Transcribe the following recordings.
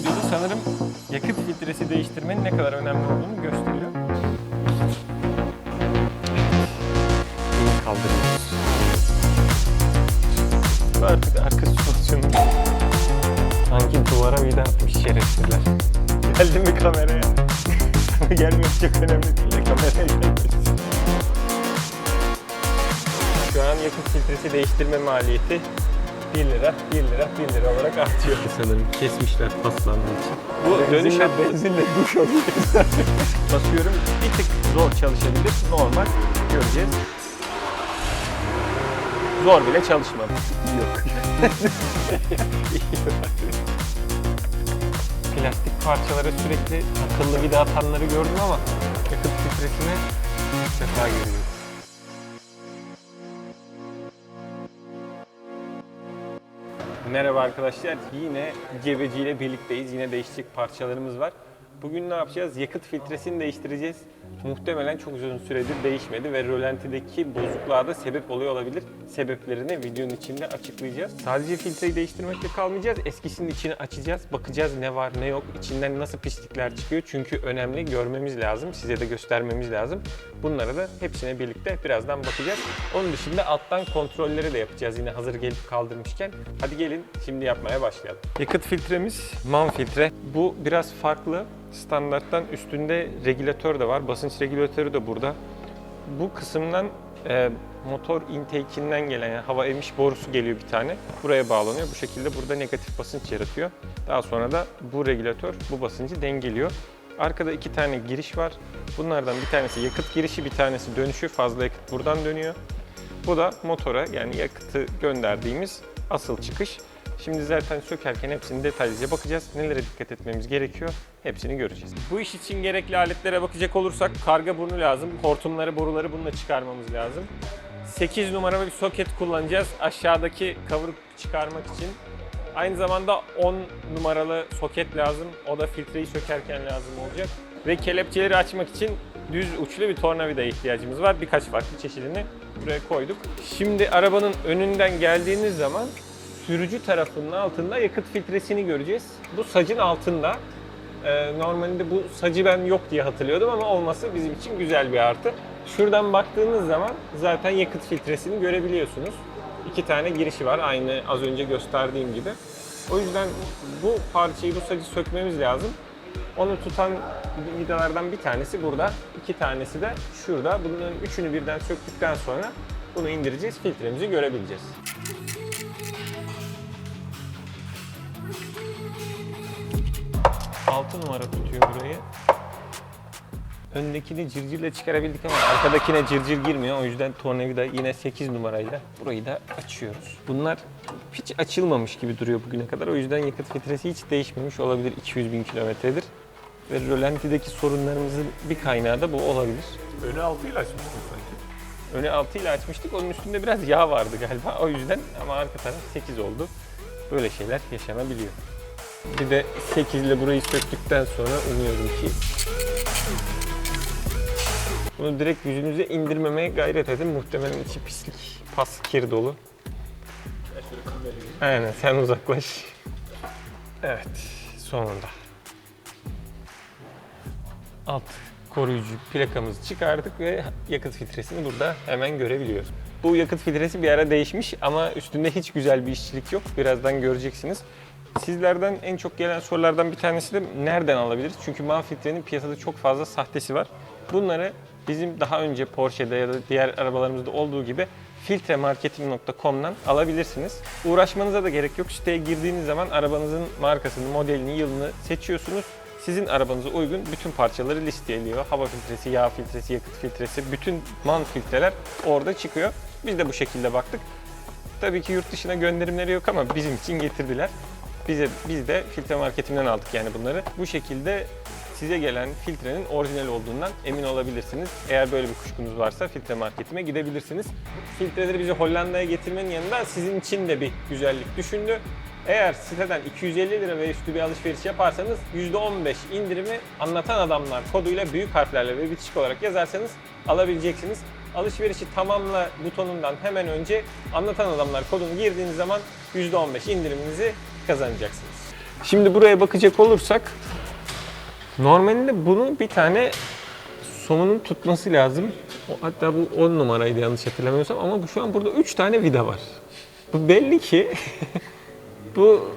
videoda sanırım yakıt filtresi değiştirmenin ne kadar önemli olduğunu gösteriyor. Bunu kaldırıyoruz. Artık arka süspansiyonu. Sanki duvara vida atmış şerefsizler. Geldi mi kameraya? Gelmesi çok önemli değil de kameraya gelmesi. Şu an yakıt filtresi değiştirme maliyeti 1 lira, 1 lira, 1 lira olarak artıyor. Sanırım kesmişler paslandığı için. Bu dönüş hattı benzinle duş oluyor. Basıyorum bir tık zor çalışabilir. Normal göreceğiz. Zor bile çalışmadı. Yok. Plastik parçalara sürekli akıllı vida atanları gördüm ama yakıt filtresine ilk defa görüyorum. Merhaba arkadaşlar. Yine Cebeci ile birlikteyiz. Yine değişecek parçalarımız var. Bugün ne yapacağız? Yakıt filtresini değiştireceğiz. Muhtemelen çok uzun süredir değişmedi ve rölantideki bozukluğa da sebep oluyor olabilir. Sebeplerini videonun içinde açıklayacağız. Sadece filtreyi değiştirmekle kalmayacağız. Eskisinin içini açacağız. Bakacağız ne var ne yok. İçinden nasıl pislikler çıkıyor. Çünkü önemli görmemiz lazım. Size de göstermemiz lazım. Bunlara da hepsine birlikte birazdan bakacağız. Onun dışında alttan kontrolleri de yapacağız yine hazır gelip kaldırmışken. Hadi gelin şimdi yapmaya başlayalım. Yakıt filtremiz MAN filtre. Bu biraz farklı. Standarttan üstünde regülatör de var. Basınç regülatörü de burada. Bu kısımdan e, motor intake'inden gelen yani hava emiş borusu geliyor bir tane. Buraya bağlanıyor. Bu şekilde burada negatif basınç yaratıyor. Daha sonra da bu regülatör bu basıncı dengeliyor. Arkada iki tane giriş var. Bunlardan bir tanesi yakıt girişi, bir tanesi dönüşü. Fazla yakıt buradan dönüyor. Bu da motora yani yakıtı gönderdiğimiz asıl çıkış. Şimdi zaten sökerken hepsini detaylıca bakacağız. Nelere dikkat etmemiz gerekiyor hepsini göreceğiz. Bu iş için gerekli aletlere bakacak olursak karga burnu lazım. Hortumları, boruları bununla çıkarmamız lazım. 8 numaralı bir soket kullanacağız aşağıdaki cover çıkarmak için. Aynı zamanda 10 numaralı soket lazım. O da filtreyi sökerken lazım olacak. Ve kelepçeleri açmak için düz uçlu bir tornavida ihtiyacımız var. Birkaç farklı çeşidini buraya koyduk. Şimdi arabanın önünden geldiğiniz zaman sürücü tarafının altında yakıt filtresini göreceğiz. Bu sacın altında. Ee, normalde bu sacı ben yok diye hatırlıyordum ama olması bizim için güzel bir artı. Şuradan baktığınız zaman zaten yakıt filtresini görebiliyorsunuz. İki tane girişi var aynı az önce gösterdiğim gibi. O yüzden bu parçayı, bu sacı sökmemiz lazım. Onu tutan vidalardan bir tanesi burada, iki tanesi de şurada. Bunların üçünü birden söktükten sonra bunu indireceğiz, filtremizi görebileceğiz. 6 numara tutuyor burayı. Öndekini cırcırla çıkarabildik ama arkadakine cırcır girmiyor. O yüzden tornavida yine 8 numarayla burayı da açıyoruz. Bunlar hiç açılmamış gibi duruyor bugüne kadar. O yüzden yakıt filtresi hiç değişmemiş olabilir 200 bin kilometredir. Ve rölantideki sorunlarımızın bir kaynağı da bu olabilir. Önü altıyla açmıştın sanki. Öne 6 ile açmıştık. Onun üstünde biraz yağ vardı galiba. O yüzden ama arka taraf 8 oldu. Böyle şeyler yaşanabiliyor. Bir de 8 ile burayı söktükten sonra umuyorum ki bunu direkt yüzünüze indirmemeye gayret edin. Muhtemelen içi pislik, pas, kir dolu. Aynen sen uzaklaş. Evet sonunda. Alt koruyucu plakamızı çıkardık ve yakıt filtresini burada hemen görebiliyoruz. Bu yakıt filtresi bir ara değişmiş ama üstünde hiç güzel bir işçilik yok. Birazdan göreceksiniz. Sizlerden en çok gelen sorulardan bir tanesi de nereden alabiliriz? Çünkü MAN filtrenin piyasada çok fazla sahtesi var. Bunları bizim daha önce Porsche'de ya da diğer arabalarımızda olduğu gibi filtremarketing.com'dan alabilirsiniz. Uğraşmanıza da gerek yok. Siteye girdiğiniz zaman arabanızın markasını, modelini, yılını seçiyorsunuz. Sizin arabanıza uygun bütün parçaları listeliyor. Hava filtresi, yağ filtresi, yakıt filtresi, bütün man filtreler orada çıkıyor. Biz de bu şekilde baktık. Tabii ki yurt dışına gönderimleri yok ama bizim için getirdiler. Bize biz de filtre marketimden aldık yani bunları. Bu şekilde size gelen filtrenin orijinal olduğundan emin olabilirsiniz. Eğer böyle bir kuşkunuz varsa filtre marketime gidebilirsiniz. Filtreleri bizi Hollanda'ya getirmenin yanında sizin için de bir güzellik düşündü. Eğer siteden 250 lira ve üstü bir alışveriş yaparsanız %15 indirimi anlatan adamlar koduyla büyük harflerle ve bitişik olarak yazarsanız alabileceksiniz. Alışverişi tamamla butonundan hemen önce anlatan adamlar kodunu girdiğiniz zaman %15 indiriminizi kazanacaksınız. Şimdi buraya bakacak olursak normalde bunu bir tane somunun tutması lazım. O, hatta bu 10 numaraydı yanlış hatırlamıyorsam ama bu şu an burada 3 tane vida var. Bu belli ki bu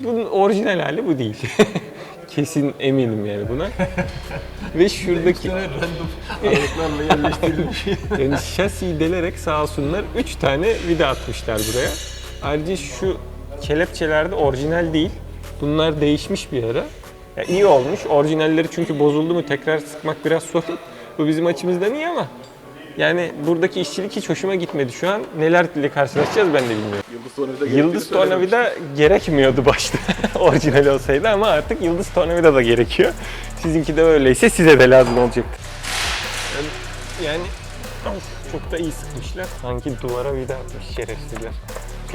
bunun orijinal hali bu değil. Kesin eminim yani buna. Ve şuradaki random aralıklarla yerleştirilmiş. yani şasiyi delerek sağ olsunlar 3 tane vida atmışlar buraya. Ayrıca şu kelepçeler de orijinal değil. Bunlar değişmiş bir ara. Ya iyi olmuş. Orijinalleri çünkü bozuldu mu tekrar sıkmak biraz sorun. Bu bizim açımızdan iyi ama yani buradaki işçilik hiç hoşuma gitmedi şu an. Nelerle karşılaşacağız ben de bilmiyorum. Yıldız tornavida Yıldız tornavida gerekmiyordu başta orijinal olsaydı ama artık yıldız tornavida da gerekiyor. Sizinki de öyleyse size de lazım olacaktır. Yani, yani of, çok da iyi sıkmışlar. Sanki duvara vida atmış şerefsizler.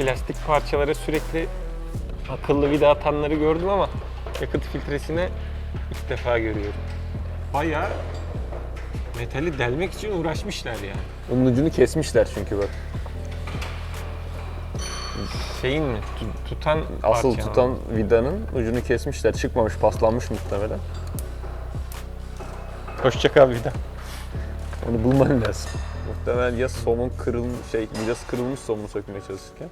Plastik parçalara sürekli akıllı vida atanları gördüm ama yakıt filtresine ilk defa görüyorum. Bayağı metali delmek için uğraşmışlar yani. Onun ucunu kesmişler çünkü bak. Şeyin mi? Tu- tutan Asıl parça mı? tutan vidanın ucunu kesmişler. Çıkmamış, paslanmış muhtemelen. Hoşça kal vida. Onu bulman lazım. Muhtemelen ya somun kırılmış, şey, vidası kırılmış somunu sökmeye çalışırken.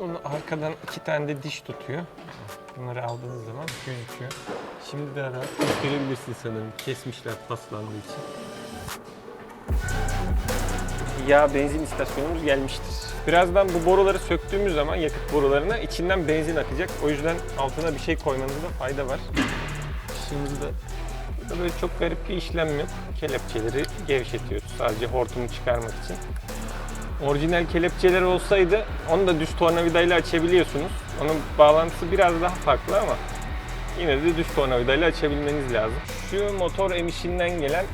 Onu arkadan iki tane de diş tutuyor. Bunları aldığınız zaman gözüküyor. Şimdi daha rahat gösterebilirsin sanırım. Kesmişler paslandığı için. Yağ benzin istasyonumuz gelmiştir. Birazdan bu boruları söktüğümüz zaman yakıt borularına içinden benzin akacak. O yüzden altına bir şey koymanızda fayda var. Şimdi de burada böyle çok garip bir işlem yok. Kelepçeleri gevşetiyoruz sadece hortumu çıkarmak için. Orijinal kelepçeler olsaydı onu da düz tornavidayla açabiliyorsunuz. Onun bağlantısı biraz daha farklı ama yine de düz tornavidayla açabilmeniz lazım. Şu motor emişinden gelen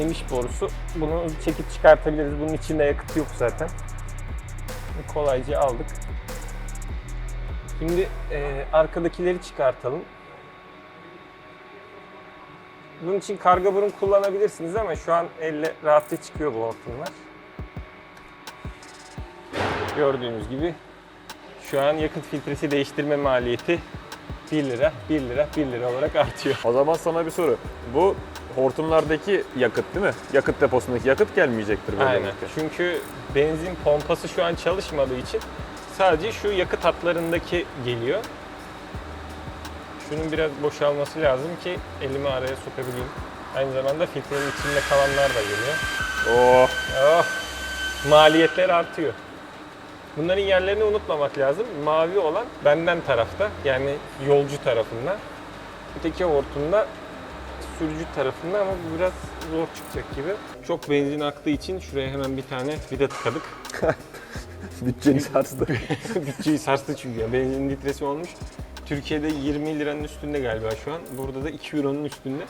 emiş borusu. Bunu çekip çıkartabiliriz. Bunun içinde yakıt yok zaten. Kolayca aldık. Şimdi e, arkadakileri çıkartalım. Bunun için karga burun kullanabilirsiniz ama şu an elle rahatça çıkıyor bu hortumlar. Gördüğünüz gibi şu an yakıt filtresi değiştirme maliyeti 1 lira, 1 lira, 1 lira olarak artıyor. O zaman sana bir soru. Bu hortumlardaki yakıt değil mi? Yakıt deposundaki yakıt gelmeyecektir böyle Aynen. demek ki. Çünkü benzin pompası şu an çalışmadığı için sadece şu yakıt hatlarındaki geliyor. Şunun biraz boşalması lazım ki elimi araya sokabileyim. Aynı zamanda filtrenin içinde kalanlar da geliyor. Oh, Oh, maliyetler artıyor. Bunların yerlerini unutmamak lazım. Mavi olan benden tarafta yani yolcu tarafında. Öteki hortumda sürücü tarafında ama bu biraz zor çıkacak gibi. Çok benzin aktığı için şuraya hemen bir tane vida tıkadık. bütçeni sarstı. Bütçeyi sarstı çünkü ya. Benzin litresi olmuş. Türkiye'de 20 liranın üstünde galiba şu an. Burada da 2 euronun üstünde.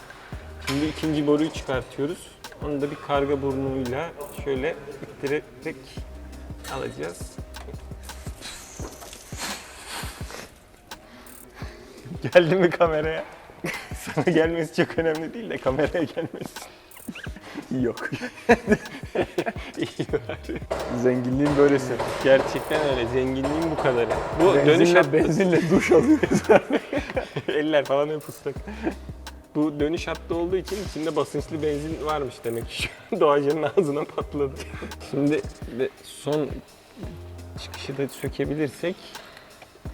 Şimdi ikinci boruyu çıkartıyoruz. Onu da bir karga burnuyla şöyle ittirerek alacağız. Geldi mi kameraya? Sana gelmesi çok önemli değil de kameraya gelmesi. Yok. İyi bari. Zenginliğin böylesi. Gerçekten öyle. Zenginliğin bu kadarı. Bu dönüş Benzinle, hattı. benzinle duş alıyoruz. Eller falan hep ıslak. Bu dönüş hattı olduğu için içinde basınçlı benzin varmış demek ki. Doğacının ağzına patladı. Şimdi de son çıkışı da sökebilirsek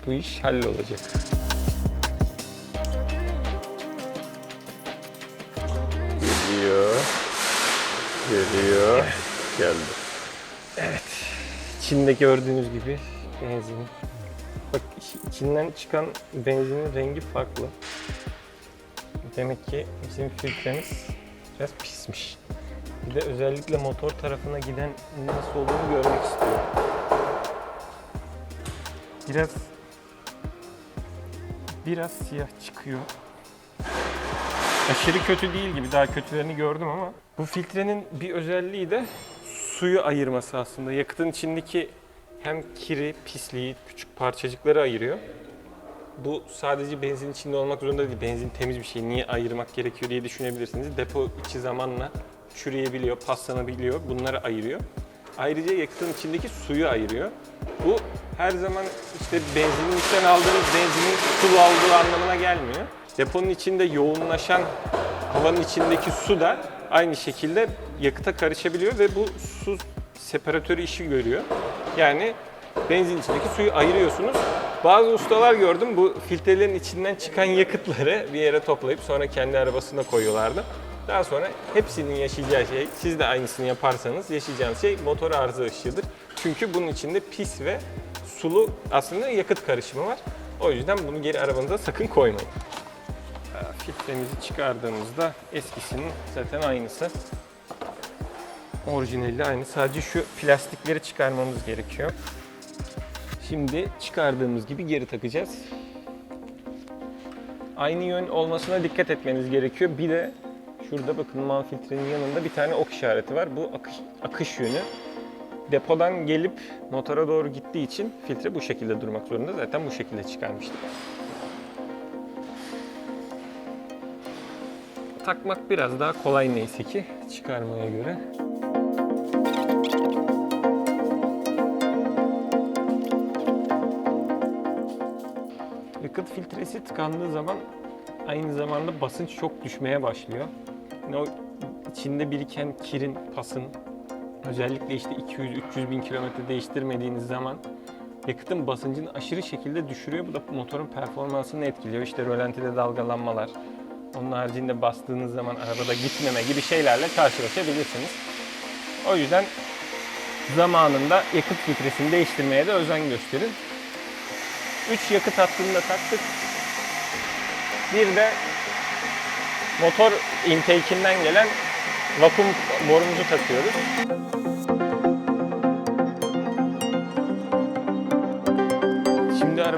bu iş hallolacak. Geliyor. Geliyor. Geldi. İçinde gördüğünüz gibi benzin. Bak iç- içinden çıkan benzinin rengi farklı. Demek ki bizim filtremiz biraz pismiş. Bir de özellikle motor tarafına giden nasıl olduğunu görmek istiyorum. Biraz biraz siyah çıkıyor. Aşırı kötü değil gibi. Daha kötülerini gördüm ama bu filtrenin bir özelliği de suyu ayırması aslında. Yakıtın içindeki hem kiri, pisliği, küçük parçacıkları ayırıyor. Bu sadece benzin içinde olmak zorunda değil. Benzin temiz bir şey. Niye ayırmak gerekiyor diye düşünebilirsiniz. Depo içi zamanla çürüyebiliyor, paslanabiliyor. Bunları ayırıyor. Ayrıca yakıtın içindeki suyu ayırıyor. Bu her zaman işte benzinlikten aldığınız benzinin sulu olduğu anlamına gelmiyor. Deponun içinde yoğunlaşan havanın içindeki su da aynı şekilde yakıta karışabiliyor ve bu su separatörü işi görüyor. Yani benzin içindeki suyu ayırıyorsunuz. Bazı ustalar gördüm bu filtrelerin içinden çıkan yakıtları bir yere toplayıp sonra kendi arabasına koyuyorlardı. Daha sonra hepsinin yaşayacağı şey, siz de aynısını yaparsanız yaşayacağınız şey motor arıza ışığıdır. Çünkü bunun içinde pis ve sulu aslında yakıt karışımı var. O yüzden bunu geri arabanıza sakın koymayın. Filtremizi çıkardığımızda eskisinin zaten aynısı. Orijinali aynı. Sadece şu plastikleri çıkarmamız gerekiyor. Şimdi çıkardığımız gibi geri takacağız. Aynı yön olmasına dikkat etmeniz gerekiyor. Bir de şurada bakın man filtrenin yanında bir tane ok işareti var. Bu akış, akış yönü. Depodan gelip motora doğru gittiği için filtre bu şekilde durmak zorunda. Zaten bu şekilde çıkarmıştık. Takmak biraz daha kolay neyse ki çıkarmaya göre. Yakıt filtresi tıkandığı zaman aynı zamanda basınç çok düşmeye başlıyor. Yani o içinde biriken kirin, pasın özellikle işte 200-300 bin kilometre değiştirmediğiniz zaman yakıtın basıncını aşırı şekilde düşürüyor. Bu da motorun performansını etkiliyor. İşte rölantide dalgalanmalar, onun haricinde bastığınız zaman arabada gitmeme gibi şeylerle karşılaşabilirsiniz. O yüzden zamanında yakıt filtresini değiştirmeye de özen gösterin. 3 yakıt hattını da taktık. Bir de motor intake'inden gelen vakum borumuzu takıyoruz.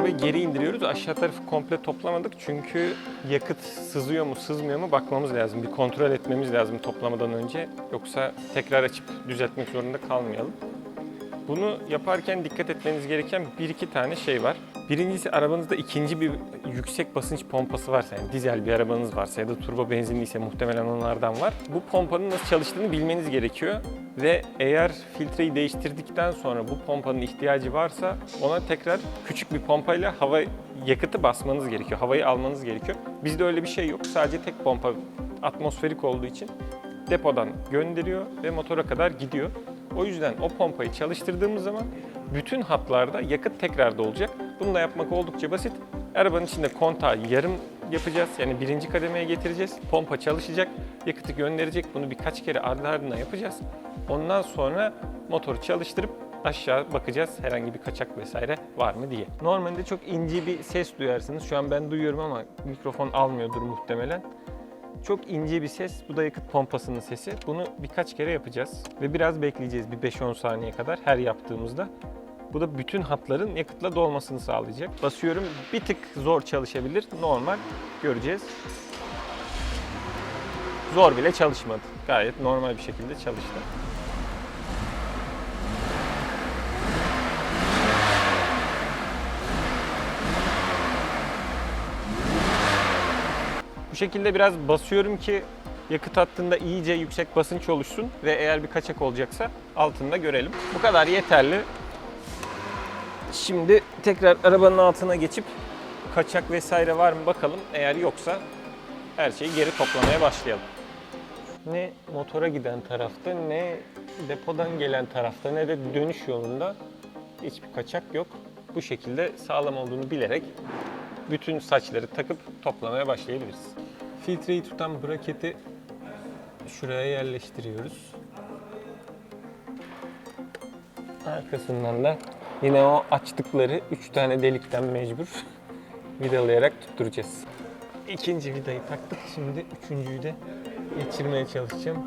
Arabayı geri indiriyoruz. Aşağı tarafı komple toplamadık çünkü yakıt sızıyor mu sızmıyor mu bakmamız lazım. Bir kontrol etmemiz lazım toplamadan önce. Yoksa tekrar açıp düzeltmek zorunda kalmayalım. Bunu yaparken dikkat etmeniz gereken bir iki tane şey var. Birincisi arabanızda ikinci bir yüksek basınç pompası varsa, yani dizel bir arabanız varsa ya da turbo benzinliyse muhtemelen onlardan var. Bu pompanın nasıl çalıştığını bilmeniz gerekiyor. Ve eğer filtreyi değiştirdikten sonra bu pompanın ihtiyacı varsa ona tekrar küçük bir pompayla hava yakıtı basmanız gerekiyor. Havayı almanız gerekiyor. Bizde öyle bir şey yok. Sadece tek pompa atmosferik olduğu için depodan gönderiyor ve motora kadar gidiyor. O yüzden o pompayı çalıştırdığımız zaman bütün hatlarda yakıt tekrar dolacak. Bunu da yapmak oldukça basit. Arabanın içinde kontağı yarım yapacağız. Yani birinci kademeye getireceğiz. Pompa çalışacak, yakıtı gönderecek. Bunu birkaç kere ardı ardına yapacağız. Ondan sonra motoru çalıştırıp aşağı bakacağız herhangi bir kaçak vesaire var mı diye. Normalde çok ince bir ses duyarsınız. Şu an ben duyuyorum ama mikrofon almıyordur muhtemelen. Çok ince bir ses. Bu da yakıt pompasının sesi. Bunu birkaç kere yapacağız ve biraz bekleyeceğiz bir 5-10 saniye kadar her yaptığımızda. Bu da bütün hatların yakıtla dolmasını sağlayacak. Basıyorum bir tık zor çalışabilir. Normal göreceğiz. Zor bile çalışmadı. Gayet normal bir şekilde çalıştı. Bu şekilde biraz basıyorum ki yakıt hattında iyice yüksek basınç oluşsun ve eğer bir kaçak olacaksa altında görelim. Bu kadar yeterli. Şimdi tekrar arabanın altına geçip kaçak vesaire var mı bakalım. Eğer yoksa her şeyi geri toplamaya başlayalım. Ne motora giden tarafta ne depodan gelen tarafta ne de dönüş yolunda hiçbir kaçak yok. Bu şekilde sağlam olduğunu bilerek bütün saçları takıp toplamaya başlayabiliriz. Filtreyi tutan braketi şuraya yerleştiriyoruz. Arkasından da yine o açtıkları 3 tane delikten mecbur vidalayarak tutturacağız. İkinci vidayı taktık. Şimdi üçüncüyü de geçirmeye çalışacağım.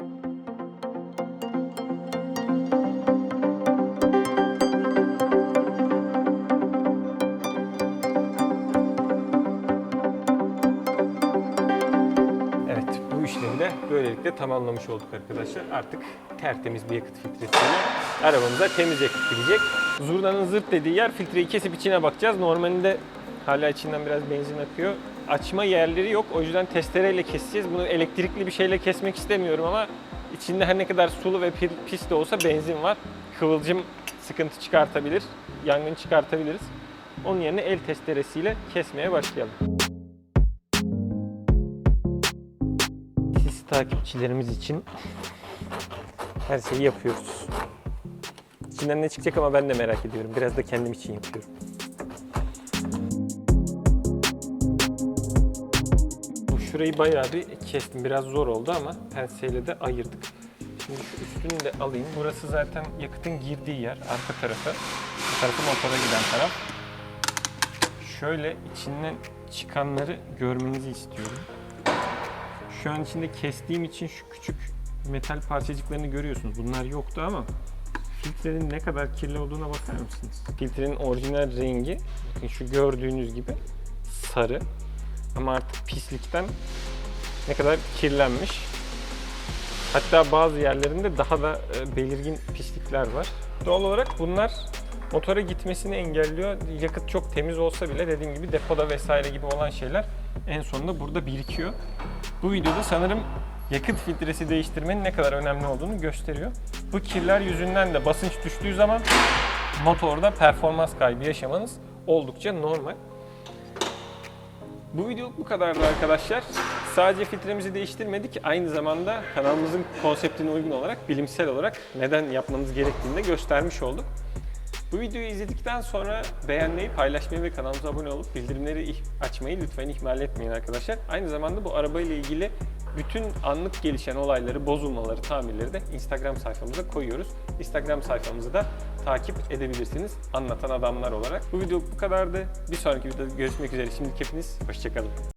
Evet, bu işlemi de böylelikle tamamlamış olduk arkadaşlar. Artık tertemiz bir yakıt filtresiyle arabamıza temiz yakıt gidecek. Zurnanın zırt dediği yer filtreyi kesip içine bakacağız. Normalde hala içinden biraz benzin akıyor. Açma yerleri yok. O yüzden testereyle keseceğiz. Bunu elektrikli bir şeyle kesmek istemiyorum ama içinde her ne kadar sulu ve pis de olsa benzin var. Kıvılcım sıkıntı çıkartabilir, yangın çıkartabiliriz. Onun yerine el testeresiyle kesmeye başlayalım. Siz takipçilerimiz için her şeyi yapıyoruz. İçinden ne çıkacak ama ben de merak ediyorum. Biraz da kendim için yapıyorum. Şurayı bayağı bir kestim. Biraz zor oldu ama penseyle de ayırdık. Şimdi şu üstünü de alayım. Burası zaten yakıtın girdiği yer. Arka tarafı. Bu tarafı motora giden taraf. Şöyle içinden çıkanları görmenizi istiyorum. Şu an içinde kestiğim için şu küçük metal parçacıklarını görüyorsunuz. Bunlar yoktu ama filtrenin ne kadar kirli olduğuna bakar mısınız? Filtrenin orijinal rengi bakın şu gördüğünüz gibi sarı ama artık pislikten ne kadar kirlenmiş. Hatta bazı yerlerinde daha da e, belirgin pislikler var. Doğal olarak bunlar motora gitmesini engelliyor. Yakıt çok temiz olsa bile dediğim gibi depoda vesaire gibi olan şeyler en sonunda burada birikiyor. Bu videoda sanırım yakıt filtresi değiştirmenin ne kadar önemli olduğunu gösteriyor. Bu kirler yüzünden de basınç düştüğü zaman motorda performans kaybı yaşamanız oldukça normal. Bu videoluk bu kadardı arkadaşlar. Sadece filtremizi değiştirmedik. Aynı zamanda kanalımızın konseptine uygun olarak bilimsel olarak neden yapmamız gerektiğini de göstermiş olduk. Bu videoyu izledikten sonra beğenmeyi, paylaşmayı ve kanalımıza abone olup bildirimleri açmayı lütfen ihmal etmeyin arkadaşlar. Aynı zamanda bu arabayla ilgili bütün anlık gelişen olayları, bozulmaları, tamirleri de Instagram sayfamıza koyuyoruz. Instagram sayfamızı da takip edebilirsiniz anlatan adamlar olarak. Bu video bu kadardı. Bir sonraki videoda görüşmek üzere. Şimdi hepiniz hoşçakalın.